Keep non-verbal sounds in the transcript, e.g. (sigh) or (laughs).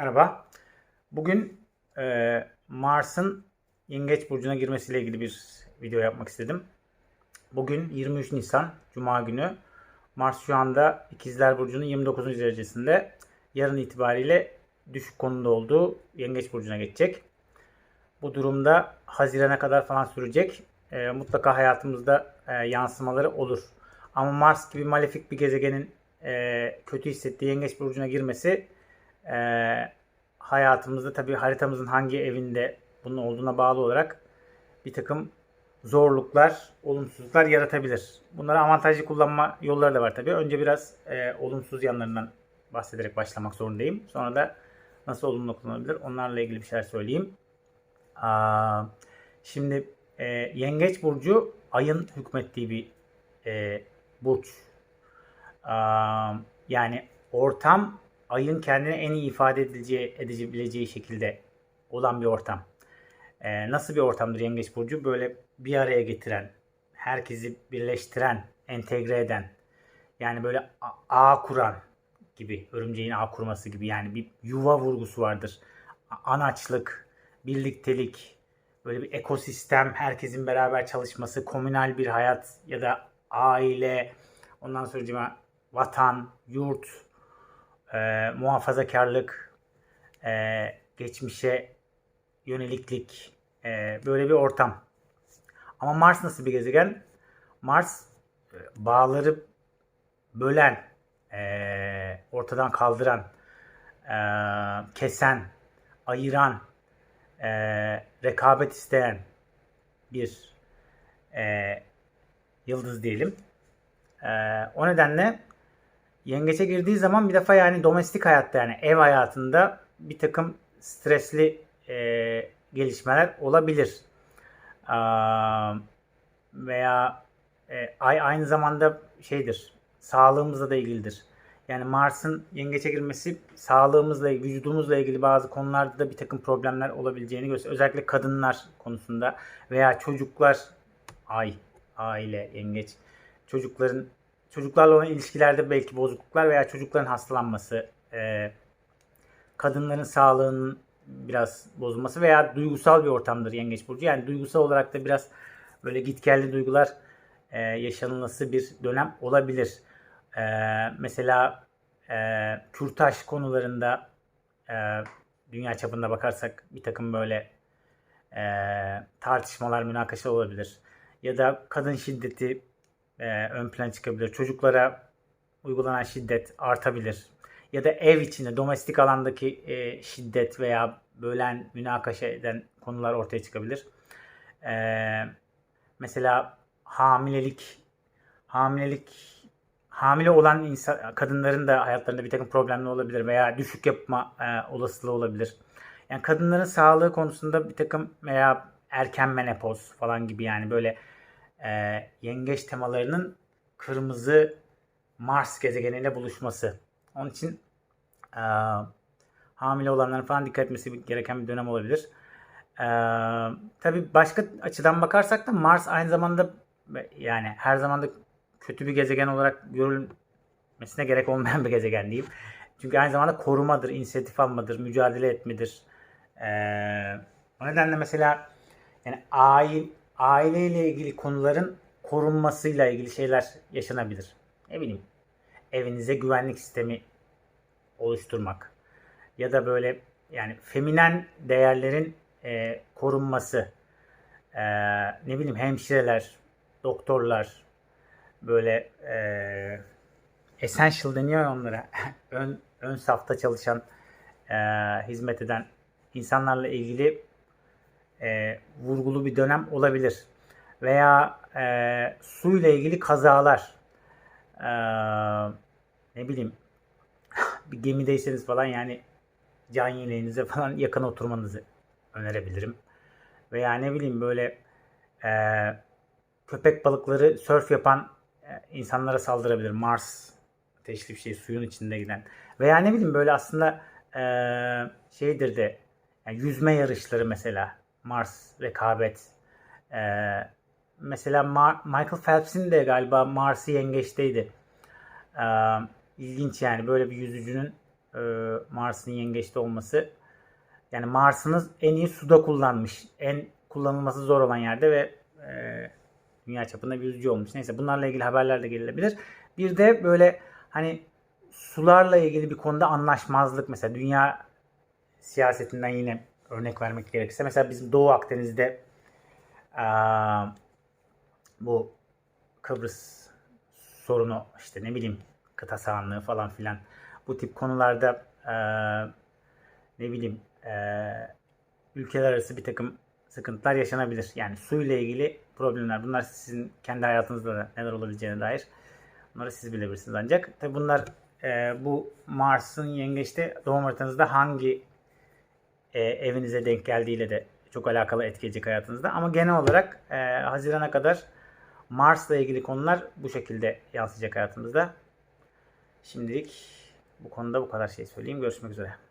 Merhaba. Bugün e, Mars'ın Yengeç Burcu'na girmesiyle ilgili bir video yapmak istedim. Bugün 23 Nisan Cuma günü. Mars şu anda İkizler Burcu'nun 29. derecesinde. Yarın itibariyle düşük konumda olduğu Yengeç Burcu'na geçecek. Bu durumda Haziran'a kadar falan sürecek. E, mutlaka hayatımızda e, yansımaları olur. Ama Mars gibi malefik bir gezegenin e, kötü hissettiği Yengeç Burcu'na girmesi e, hayatımızda tabii haritamızın hangi evinde bunun olduğuna bağlı olarak bir takım zorluklar, olumsuzluklar yaratabilir. Bunları avantajlı kullanma yolları da var tabii. Önce biraz e, olumsuz yanlarından bahsederek başlamak zorundayım. Sonra da nasıl olumlu kullanılabilir onlarla ilgili bir şeyler söyleyeyim. Aa, şimdi e, Yengeç Burcu ayın hükmettiği bir e, burç. Aa, yani ortam ayın kendini en iyi ifade edileceği, edebileceği şekilde olan bir ortam. Ee, nasıl bir ortamdır Yengeç Burcu? Böyle bir araya getiren, herkesi birleştiren, entegre eden, yani böyle ağ kuran gibi, örümceğin ağ kurması gibi yani bir yuva vurgusu vardır. Anaçlık, birliktelik, böyle bir ekosistem, herkesin beraber çalışması, komünal bir hayat ya da aile, ondan sonra vatan, yurt, e, muhafazakarlık, e, geçmişe yöneliklik, e, böyle bir ortam. Ama Mars nasıl bir gezegen? Mars e, bağları bölen, e, ortadan kaldıran, e, kesen, ayıran, e, rekabet isteyen bir e, yıldız diyelim. E, o nedenle yengeçe girdiği zaman bir defa yani domestik hayatta yani ev hayatında bir takım stresli e, gelişmeler olabilir. Aa, veya e, ay aynı zamanda şeydir sağlığımızla da ilgilidir. Yani Mars'ın yengeçe girmesi sağlığımızla, vücudumuzla ilgili bazı konularda da bir takım problemler olabileceğini gösteriyor. Özellikle kadınlar konusunda veya çocuklar, ay, aile, yengeç, çocukların çocuklarla olan ilişkilerde belki bozukluklar veya çocukların hastalanması, e, kadınların sağlığının biraz bozulması veya duygusal bir ortamdır Yengeç Burcu. Yani duygusal olarak da biraz böyle gitgelli duygular e, yaşanılması bir dönem olabilir. E, mesela e, kürtaj konularında e, dünya çapında bakarsak bir takım böyle e, tartışmalar, münakaşa olabilir. Ya da kadın şiddeti e, ön plan çıkabilir. Çocuklara uygulanan şiddet artabilir. Ya da ev içinde, domestik alandaki e, şiddet veya bölen, münakaşa eden konular ortaya çıkabilir. E, mesela hamilelik, hamilelik, hamile olan insan, kadınların da hayatlarında bir takım problemler olabilir veya düşük yapma e, olasılığı olabilir. Yani kadınların sağlığı konusunda bir takım veya erken menopoz falan gibi yani böyle e, yengeç temalarının kırmızı Mars gezegeniyle buluşması. Onun için e, hamile olanların falan dikkat etmesi gereken bir dönem olabilir. E, tabii başka açıdan bakarsak da Mars aynı zamanda yani her zaman da kötü bir gezegen olarak görülmesine gerek olmayan (laughs) bir gezegen diyeyim. Çünkü aynı zamanda korumadır, inisiyatif almadır, mücadele etmedir. Ee, o nedenle mesela yani aile, aileyle ilgili konuların korunmasıyla ilgili şeyler yaşanabilir. Ne bileyim evinize güvenlik sistemi oluşturmak ya da böyle yani feminen değerlerin e, korunması e, ne bileyim hemşireler, doktorlar böyle e, essential deniyor onlara (laughs) ön, ön safta çalışan e, hizmet eden insanlarla ilgili e, vurgulu bir dönem olabilir. Veya e, suyla ilgili kazalar. E, ne bileyim (laughs) bir gemideyseniz falan yani can yeleğinize falan yakın oturmanızı önerebilirim. Veya ne bileyim böyle e, köpek balıkları sörf yapan e, insanlara saldırabilir. Mars ateşli bir şey suyun içinde giden. Veya ne bileyim böyle aslında e, şeydir de yani yüzme yarışları mesela Mars rekabet. E, mesela Mar- Michael Phelps'in de galiba Mars'ı yengeçteydi. E, ilginç yani böyle bir yüzücünün e, Mars'ın yengeçte olması yani Mars'ınız en iyi suda kullanmış. En kullanılması zor olan yerde ve e, dünya çapında bir yüzücü olmuş. Neyse bunlarla ilgili haberler de gelebilir. Bir de böyle hani sularla ilgili bir konuda anlaşmazlık mesela dünya siyasetinden yine örnek vermek gerekirse mesela bizim Doğu Akdeniz'de aa, bu Kıbrıs sorunu işte ne bileyim kıta sahanlığı falan filan bu tip konularda aa, ne bileyim aa, ülkeler arası bir takım sıkıntılar yaşanabilir. Yani su ile ilgili problemler. Bunlar sizin kendi hayatınızda da neler olabileceğine dair. Bunları siz bilebilirsiniz ancak. Tabi bunlar e, bu Mars'ın yengeçte doğum haritanızda hangi e, evinize denk geldiğiyle de çok alakalı etkileyecek hayatınızda. Ama genel olarak e, Haziran'a kadar Mars'la ilgili konular bu şekilde yansıyacak hayatımızda. Şimdilik bu konuda bu kadar şey söyleyeyim. Görüşmek üzere.